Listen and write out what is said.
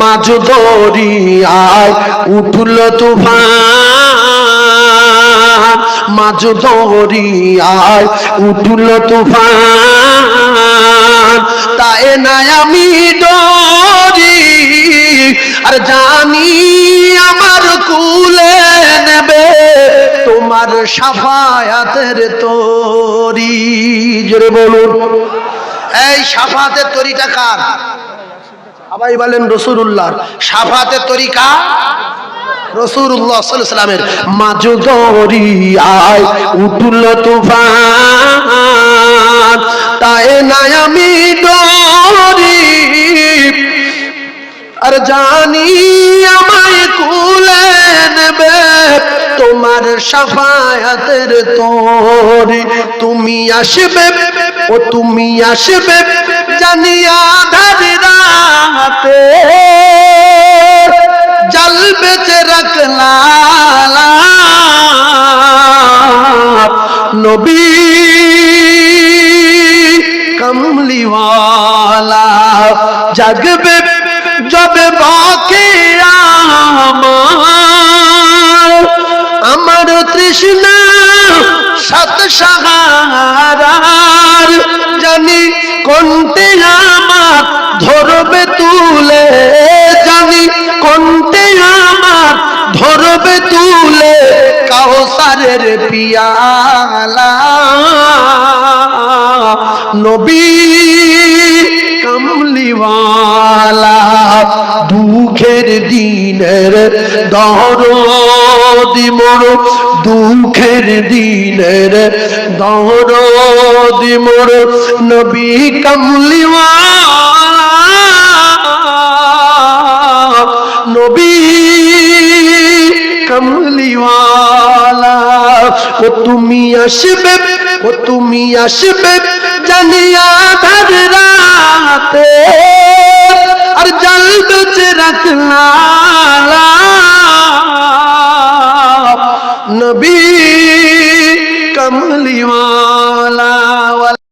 মাঝ দরিয়ায় উঠল তুফান। মাঝ দরিয়ায় উঠল তুফান। তাই নাই আমি ডরি, আর জানি আমার কুলে নেবে তোমার সাফায়াতের তরি। জোরে বলুন, এই সাফাতের তরিটা কার? সবাই বলেন রসুল্লাহর সাফাতের তরিকা রসুল্লাহ সাল্লামের মাঝু দরিয়ায় উঠল তুফান। তাই নাই আমি ডরি আর জানি আমায় কুলে নেবে তোমার সাফায়াতের তোরি তুমি আসবে ও তুমি আসবে জানিয়া ধারি বেচে রাখলা নবী কমলিওয়ালা, জাগবে যবে বাকি আমার তৃষ্ণা সত সাহারার, জানি কোনটি আমার ধরবে তুলে। ধরবে তুলে কাউসারের পিয়ালা। নবী কমলিওয়ালা, দুঃখের দিনের দহরদি মোর, দুঃখের দিনের দহরদি মোর। নবী কমলিওয়ালা কামলিওয়ালা, ও তুমি আসবে, ও তুমি আসবে জানিয়া আধার রাতে। আর জালবে রাখলা নবী কমলিওয়ালা।